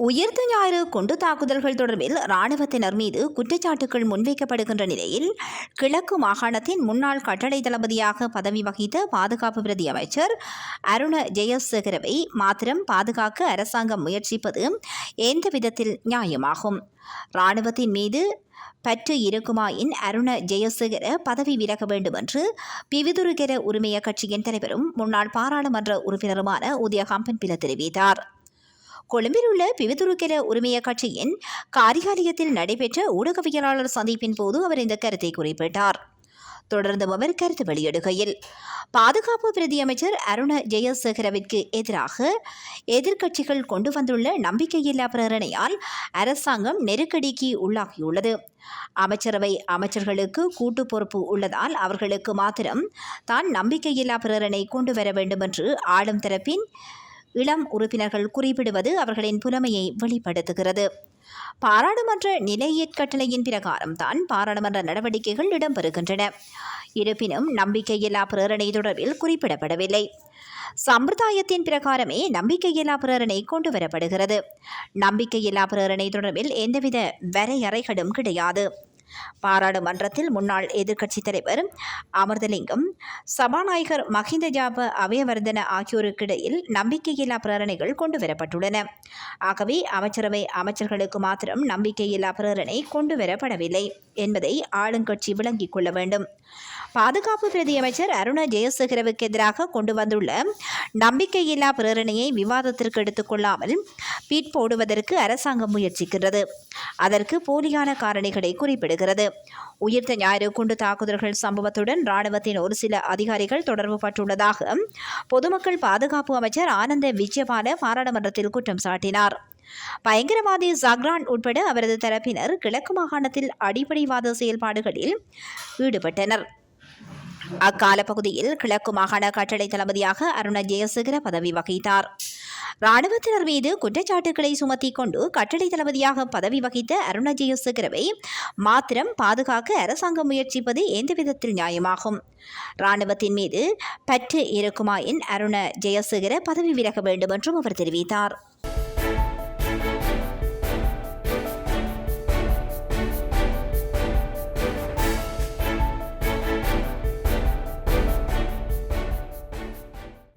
உயிர்த்த ஞாயிறு குண்டு தாக்குதல்கள் தொடர்பில் இராணுவத்தினர் மீது குற்றச்சாட்டுகள் முன்வைக்கப்படுகின்ற நிலையில் கிழக்கு மாகாணத்தின் முன்னாள் கட்டளை தளபதியாக பதவி வகித்த பாதுகாப்பு பிரதி அமைச்சர் அருண ஜெயசேகரவை மாத்திரம் பாதுகாக்க அரசாங்கம் முயற்சிப்பது எந்த விதத்தில் நியாயமாகும்? இராணுவத்தின் மீது பற்று இருக்குமாயின் அருண ஜெயசேகர பதவி விலக வேண்டும் என்று பிவிதுருகர உரிமைய கட்சியின் தலைவரும் முன்னாள் பாராளுமன்ற உறுப்பினருமான உதயகாம்பன் பில தெரிவித்தார். கொழும்பில் உள்ள பிவிதுருக்கெர உரிமைய கட்சியின் காரியாலயத்தில் நடைபெற்ற ஊடகவியலாளர் சந்திப்பின் போது அவர் இந்த கருத்தை குறிப்பிட்டார். தொடர்ந்து அவர் கருத்து வெளியிடுகையில் பாதுகாப்பு பிரதி அமைச்சர் அருண ஜெயசேகரவிற்கு எதிராக எதிர்க்கட்சிகள் கொண்டு வந்துள்ள நம்பிக்கையில்லா பிரேரணையால் அரசாங்கம் நெருக்கடிக்கு உள்ளாகியுள்ளது. அமைச்சரவை அமைச்சர்களுக்கு கூட்டு பொறுப்பு உள்ளதால் அவர்களுக்கு மாத்திரம் தான் நம்பிக்கையில்லா பிரேரணை கொண்டு வர வேண்டும் என்று ஆளும் தரப்பின் இளம் உறுப்பினர்கள் குறிப்பிடுவது அவர்களின் புலமையை வெளிப்படுத்துகிறது. பாராளுமன்ற நிலையற்கட்டளையின் பிரகாரம் தான் பாராளுமன்ற நடவடிக்கைகள் இடம்பெறுகின்றன. இருப்பினும் நம்பிக்கையில்லா பிரேரணை தொடர்பில் குறிப்பிடப்படவில்லை. சம்பிரதாயத்தின் பிரகாரமே நம்பிக்கையில்லா பிரேரணை கொண்டு வரப்படுகிறது நம்பிக்கையில்லா பிரேரணை தொடர்பில் எந்தவித வரையறைகளும் கிடையாது. பாராளுமன்றத்தில் முன்னாள் எதிர்க்கட்சித் தலைவர் அமிர்தலிங்கம் சபாநாயகர் மஹிந்த ஜாப அபயவர்தன ஆகியோருக்கிடையில் நம்பிக்கையில்லா பிரேரணைகள் கொண்டு வரப்பட்டுள்ளன ஆகவே அமைச்சரவை அமைச்சர்களுக்கு மாத்திரம் நம்பிக்கையில்லா பிரேரணை கொண்டு வரப்படவில்லை என்பதை ஆளுங்கட்சி விளங்கிக் கொள்ள வேண்டும். பாதுகாப்பு பிரதியமைச்சர் அருண ஜெயசேகரவுக்கு எதிராக கொண்டு வந்துள்ள நம்பிக்கையில்லா பிரேரணையை விவாதத்திற்கு எடுத்துக்கொள்ளாமல் பீட் போடுவதற்கு அரசாங்கம் முயற்சிக்கிறது அதற்கு போலியான காரணிகளை குறிப்பிடுகிறது உயிர்த்த ஞாயிறு குண்டு தாக்குதல்கள் சம்பவத்துடன் ராணுவத்தின் ஒரு சில அதிகாரிகள் தொடர்பு பட்டுள்ளதாக பொதுமக்கள் பாதுகாப்பு அமைச்சர் ஆனந்த விஜயபால பாராளுமன்றத்தில் குற்றம் சாட்டினார். பயங்கரவாதி ஜக்ரான் உட்பட அவரது தரப்பினர் கிழக்கு மாகாணத்தில் அடிப்படைவாத செயல்பாடுகளில் ஈடுபட்டனர். அக்கால பகுதியில் கிழக்கு மாகாண கட்டளை தளபதியாக அருண ஜெயசேகர பதவி வகித்தார். ராணுவத்தினர் மீது குற்றச்சாட்டுகளை சுமத்தி கொண்டு கட்டளை தளபதியாக பதவி வகித்த அருண ஜெயசேகரவை மாத்திரம் பாதுகாக்க அரசாங்கம் முயற்சிப்பது எந்த விதத்தில் நியாயமாகும்? ராணுவத்தின் மீது பற்று இருக்குமாயின் அருண ஜெயசேகர பதவி விலக வேண்டும் என்றும் அவர் தெரிவித்தார்.